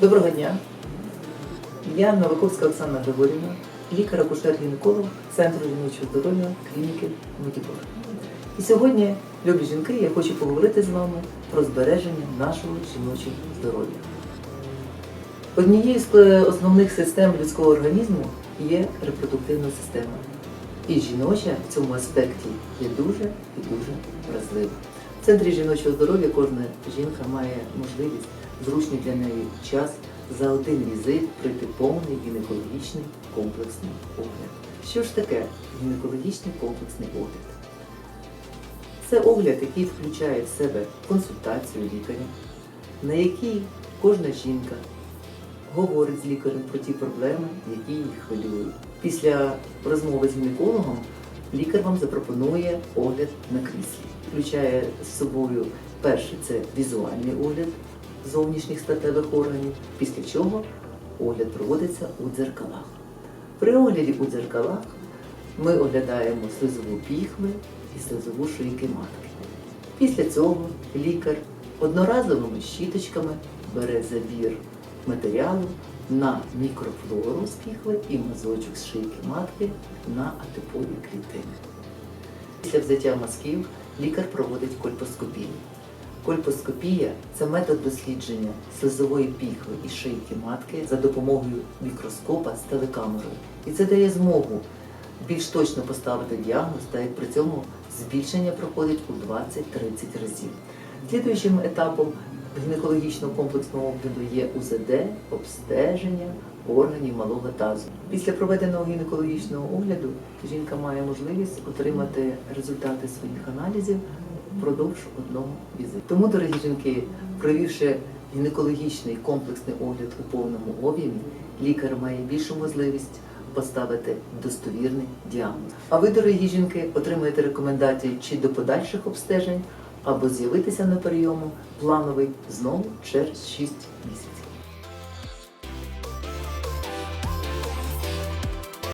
Доброго дня. Я Новаковська Оксана Григорівна, лікар-акушер-гінеколог Центру жіночого здоров'я клініки Медібор. І сьогодні, любі жінки, я хочу поговорити з вами про збереження нашого жіночого здоров'я. Однією з е, основних систем людського організму є репродуктивна система. І жіноча в цьому аспекті є дуже і дуже вразлива. В центрі жіночого здоров'я кожна жінка має можливість зручний для неї час за один візит пройти повний гінекологічний комплексний огляд. Що ж таке гінекологічний комплексний огляд? Це огляд, який включає в себе консультацію лікаря, на якій кожна жінка говорить з лікарем про ті проблеми, які її хвилюють. Після розмови з гінекологом лікар вам запропонує огляд на кріслі. Включає з собою перший це візуальний огляд зовнішніх статевих органів, після чого огляд проводиться у дзеркалах. При огляді у дзеркалах ми оглядаємо слизову піхви і слизову шийки матки. Після цього лікар одноразовими щіточками бере забір матеріалу на мікрофлору з піхви і мазочок з шийки матки на атипові клітини. Після взяття мазків лікар проводить кольпоскопію. Кольпоскопія це метод дослідження слизової піхви і шийки матки за допомогою мікроскопа з телекамерою. І це дає змогу більш точно поставити діагноз, та при цьому збільшення проходить у 20-30 разів. Слідуючим етапом гінекологічного комплексного огляду є УЗД, обстеження органів малого тазу. Після проведеного гінекологічного огляду жінка має можливість отримати результати своїх аналізів впродовж одного візиту. Тому, дорогі жінки, провівши гінекологічний комплексний огляд у повному об'ємі, лікар має більшу можливість поставити достовірний діагноз. А ви, дорогі жінки, отримаєте рекомендації чи до подальших обстежень, або з'явитися на прийому плановий знову через 6 місяців.